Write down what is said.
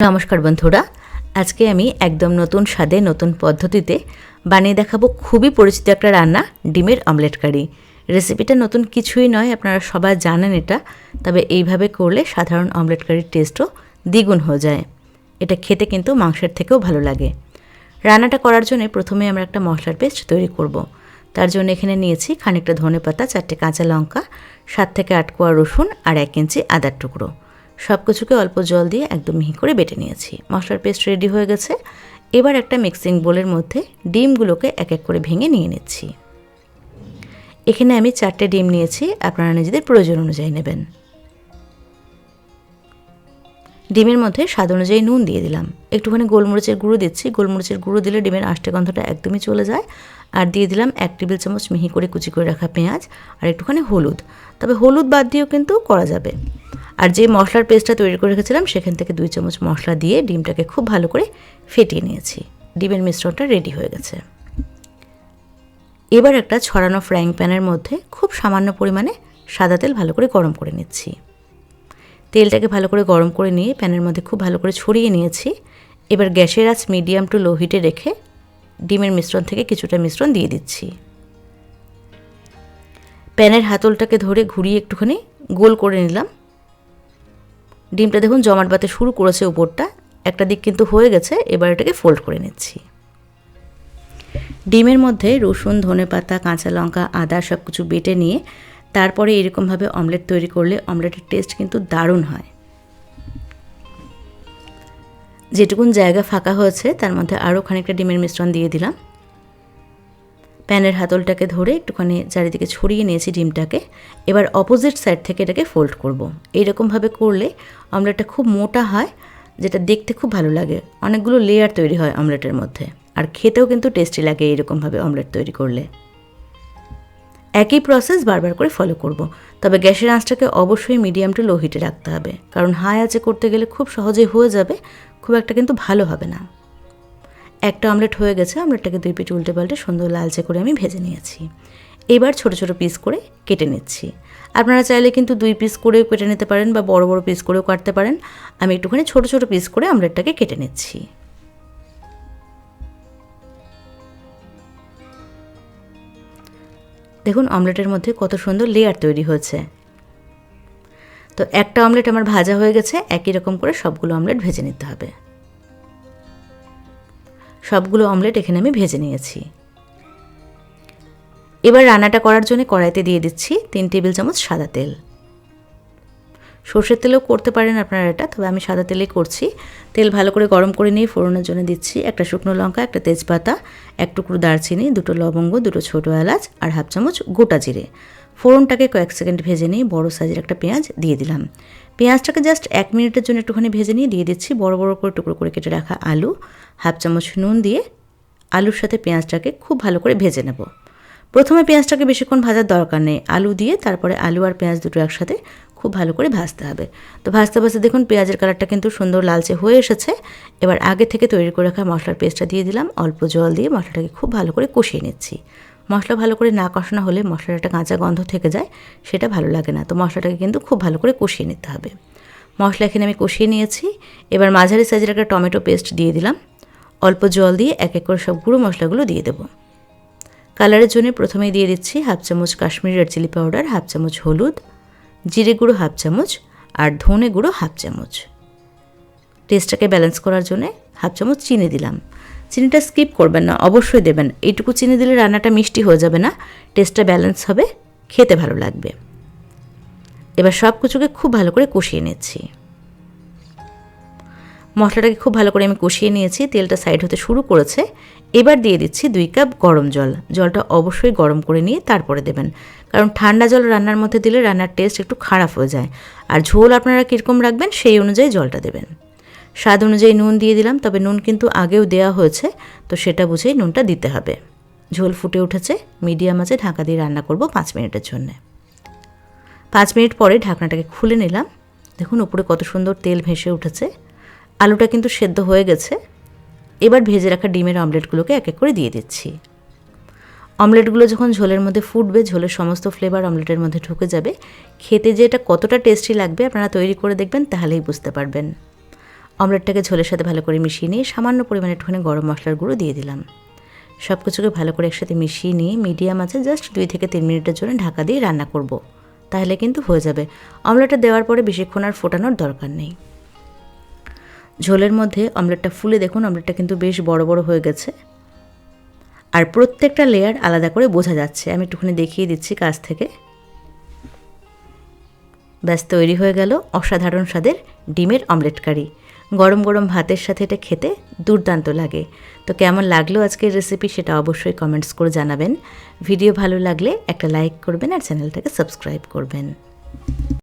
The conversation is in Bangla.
নমস্কার বন্ধুরা। আজকে আমি একদম নতুন স্বাদে, নতুন পদ্ধতিতে বানিয়ে দেখাবো খুবই পরিচিত একটা রান্না, ডিমের অমলেট কারি। রেসিপিটা নতুন কিছুই নয়, আপনারা সবাই জানেন এটা, তবে এইভাবে করলে সাধারণ অমলেট কারির টেস্টও দ্বিগুণ হয়ে যায়। এটা খেতে কিন্তু মাংসের থেকেও ভালো লাগে। রান্নাটা করার জন্য প্রথমে আমরা একটা মশলার পেস্ট তৈরি করব। তার জন্য এখানে নিয়েছি খানিকটা ধনে পাতা চারটে কাঁচা লঙ্কা, সাত থেকে আট কোয়া রসুন আর এক ইঞ্চি আদার টুকরো। সব কিছুকে অল্প জল দিয়ে একদম মিহি করে বেটে নিয়েছি। মশলার পেস্ট রেডি হয়ে গেছে। এবার একটা মিক্সিং বোলের মধ্যে ডিমগুলোকে এক এক করে ভেঙে নিয়ে নিচ্ছি। এখানে আমি চারটে ডিম নিয়েছি, আপনারা নিজেদের প্রয়োজন অনুযায়ী নেবেন। ডিমের মধ্যে স্বাদ অনুযায়ী নুন দিয়ে দিলাম। একটুখানি গোলমরিচের গুঁড়ো দিচ্ছি। গোলমরিচের গুঁড়ো দিলে ডিমের আষ্টে গন্ধটা একদমই চলে যায়। আর দিয়ে দিলাম এক টেবিল চামচ মিহি করে কুচি করে রাখা পেঁয়াজ আর একটুখানি হলুদ। তবে হলুদ বাদ দিয়েও কিন্তু করা যাবে। আর যে মশলার পেস্টটা তৈরি করে রেখেছিলাম, সেখান থেকে দুই চামচ মশলা দিয়ে ডিমটাকে খুব ভালো করে ফেটিয়ে নিয়েছি। ডিমের মিশ্রণটা রেডি হয়ে গেছে। এবার একটা ছড়ানো ফ্রাইং প্যানের মধ্যে খুব সামান্য পরিমাণে সাদা তেল ভালো করে গরম করে নিচ্ছি। তেলটাকে ভালো করে গরম করে নিয়ে প্যানের মধ্যে খুব ভালো করে ছড়িয়ে নিয়েছি। এবার গ্যাসের আঁচ মিডিয়াম টু লো হিটে রেখে ডিমের মিশ্রণ থেকে কিছুটা মিশ্রণ দিয়ে দিচ্ছি। প্যানের হাতলটাকে ধরে ঘুরিয়ে একটুখানি গোল করে নিলাম। ডিমটা দেখুন জমাট বাতে শুরু করেছে উপরটা, একটা দিক কিন্তু হয়ে গেছে, এবার এটাকে ফোল্ড করে নিচ্ছি। ডিমের মধ্যে রসুন ধনে পাতা কাঁচা লঙ্কা, আদা সব কিছু বেটে নিয়ে তারপরে এরকমভাবে অমলেট তৈরি করলে অমলেটের টেস্ট কিন্তু দারুণ হয়। যেটুকুন জায়গা ফাঁকা হয়েছে, তার মধ্যে আরও খানিকটা ডিমের মিশ্রণ দিয়ে দিলাম। প্যানের হাতলটাকে ধরে একটুখানি চারিদিকে ছড়িয়ে নিয়েছি ডিমটাকে। এবার অপোজিট সাইড থেকে এটাকে ফোল্ড করব। এইরকমভাবে করলে অমলেটটা খুব মোটা হয়, যেটা দেখতে খুব ভালো লাগে। অনেকগুলো লেয়ার তৈরি হয় অমলেটের মধ্যে। আর খেতেও কিন্তু টেস্টি লাগে এইরকমভাবে অমলেট তৈরি করলে। একই প্রসেস বারবার করে ফলো করব। তবে গ্যাসের আঁচটাকে অবশ্যই মিডিয়াম টু লো হিটে রাখতে হবে। কারণ হাই আঁচে করতে গেলে খুব সহজেই হয়ে যাবে, খুব একটা কিন্তু ভালো হবে না। একটা অমলেট হয়ে গেছে অমলেটটাকে দুই পিঠ উল্টে পাল্টে সুন্দর লালচে করে আমি ভেজে নিয়েছি। এবার ছোট ছোট পিস করে কেটে নিচ্ছি। আপনারা চাইলে কিন্তু দুই পিস করেও কেটে নিতে পারেন বা বড় বড় পিস করেও কাটতে পারেন। আমি একটুখানি ছোট ছোট পিস করে অমলেটটাকে কেটে নিচ্ছি। দেখুন, অমলেটের মধ্যে কত সুন্দর লেয়ার তৈরি হয়েছে। তো একটা অমলেট আমার ভাজা হয়ে গেছে, একই রকম করে সবগুলো অমলেট ভেজে নিতে হবে। সবগুলো অমলেট এখানে আমি ভেজে নিয়েছি। এবার রান্নাটা করার জন্য কড়াইতে দিয়ে দিচ্ছি তিন টেবিল চামচ সাদা তেল। সর্ষের তেলেও করতে পারেন আপনারা এটা, তবে আমি সাদা তেলেই করছি। তেল ভালো করে গরম করে নিয়ে ফোড়নের জন্য দিচ্ছি একটা শুকনো লঙ্কা, একটা তেজপাতা, এক টুকরো দারচিনি, দুটো লবঙ্গ, দুটো ছোটো এলাচ আর হাফ চামচ গোটা জিরে। ফোড়নটাকে কয়েক সেকেন্ড ভেজে নিয়ে বড় সাইজের একটা পেঁয়াজ দিয়ে দিলাম। পেঁয়াজটাকে জাস্ট এক মিনিটের জন্য একটুখানি ভেজে নিয়ে দিয়ে দিচ্ছি বড় বড় করে টুকরো করে কেটে রাখা আলু। হাফ চামচ নুন দিয়ে আলুর সাথে পেঁয়াজটাকে খুব ভালো করে ভেজে নেব। প্রথমে পেঁয়াজটাকে বেশিক্ষণ ভাজার দরকার নেই। আলু দিয়ে তারপরে আলু আর পেঁয়াজ দুটো একসাথে খুব ভালো করে ভাজতে হবে। তো ভাজতে ভাজতে দেখুন পেঁয়াজের কালারটা কিন্তু সুন্দর লালচে হয়ে এসেছে। এবার আগে থেকে তৈরি করে রাখা মশলার পেস্টটা দিয়ে দিলাম। অল্প জল দিয়ে মশলাটাকে খুব ভালো করে কষিয়ে নিচ্ছি। মশলা ভালো করে না কষানো হলে মশলার একটা কাঁচা গন্ধ থেকে যায়, সেটা ভালো লাগে না। তো মশলাটাকে কিন্তু খুব ভালো করে কষিয়ে নিতে হবে। মশলা এখানে আমি কষিয়ে নিয়েছি। এবার মাঝারি সাইজের একটা টমেটো পেস্ট দিয়ে দিলাম। অল্প জল দিয়ে এক এক করে সব গুঁড়ো মশলাগুলো দিয়ে দেবো। কালারের জন্য প্রথমেই দিয়ে দিচ্ছি হাফ চামচ Kashmiri red chilli powder half চামচ হলুদ, জিরে গুঁড়ো হাফ চামচ আর ধনে গুঁড়ো হাফ চামচ। টেস্টটাকে ব্যালেন্স করার জন্য হাফ চামচ চিনি দিলাম। চিনিটা স্কিপ করবেন না, অবশ্যই দেবেন। এইটুকু চিনি দিলে রান্নাটা মিষ্টি হয়ে যাবে না টেস্টটা ব্যালেন্স হবে, খেতে ভালো লাগবে। এবার সব কিছুকে খুব ভালো করে কষিয়ে নিচ্ছি। মশলাটাকে খুব ভালো করে আমি কষিয়ে নিয়েছি, তেলটা সাইড হতে শুরু করেছে। এবার দিয়ে দিচ্ছি দুই কাপ গরম জল। জলটা অবশ্যই গরম করে নিয়ে তারপরে দেবেন। কারণ ঠান্ডা জল রান্নার মধ্যে দিলে রান্নার টেস্ট একটু খারাপ হয়ে যায়। আর ঝোল আপনারা কীরকম রাখবেন সেই অনুযায়ী জলটা দেবেন। স্বাদ অনুযায়ী নুন দিয়ে দিলাম, তবে নুন কিন্তু আগেও দেওয়া হয়েছে, তো সেটা বুঝেই নুনটা দিতে হবে। ঝোল ফুটে উঠেছে, মিডিয়াম আছে ঢাকা দিয়ে রান্না করব পাঁচ মিনিটের জন্যে। পাঁচ মিনিট পরে ঢাকনাটাকে খুলে নিলাম। দেখুন উপরে কত সুন্দর তেল ভেসে উঠেছে। আলুটা কিন্তু সেদ্ধ হয়ে গেছে। এবার ভেজে রাখা ডিমের অমলেটগুলোকে এক এক করে দিয়ে দিচ্ছি। অমলেটগুলো যখন ঝোলের মধ্যে ফুটবে, ঝোলের সমস্ত ফ্লেভার অমলেটের মধ্যে ঢুকে যাবে। খেতে যে এটা কতটা টেস্টি লাগবে আপনারা তৈরি করে দেখবেন, তাহলেই বুঝতে পারবেন। অমলেটটাকে ঝোলের সাথে ভালো করে মিশিয়ে নিয়ে সামান্য পরিমাণে একটুখানি গরম মশলার গুঁড়ো দিয়ে দিলাম। সব কিছুকে ভালো করে একসাথে মিশিয়ে নিয়ে মিডিয়াম আছে জাস্ট দুই থেকে তিন মিনিটের জন্য ঢাকা দিয়ে রান্না করব। তাহলে কিন্তু হয়ে যাবে। অমলেটটা দেওয়ার পরে বেশিক্ষণ আর ফোটানোর দরকার নেই। ঝোলের মধ্যে অমলেটটা ফুলে দেখুন, অমলেটটা কিন্তু বেশ বড় বড় হয়ে গেছে। আর প্রত্যেকটা লেয়ার আলাদা করে বোঝা যাচ্ছে। আমি একটুখানি দেখিয়ে দিচ্ছি কাছ থেকে। ব্যাস, তৈরি হয়ে গেল অসাধারণ স্বাদের ডিমের অমলেট কারি। গরম গরম ভাতের সাথে এটা খেতে দুর্দান্ত লাগে। তো কেমন লাগল আজকের রেসিপি সেটা অবশ্যই কমেন্টস করে জানাবেন। ভিডিও ভালো লাগলে একটা লাইক করবেন আর চ্যানেলটাকে সাবস্ক্রাইব করবেন।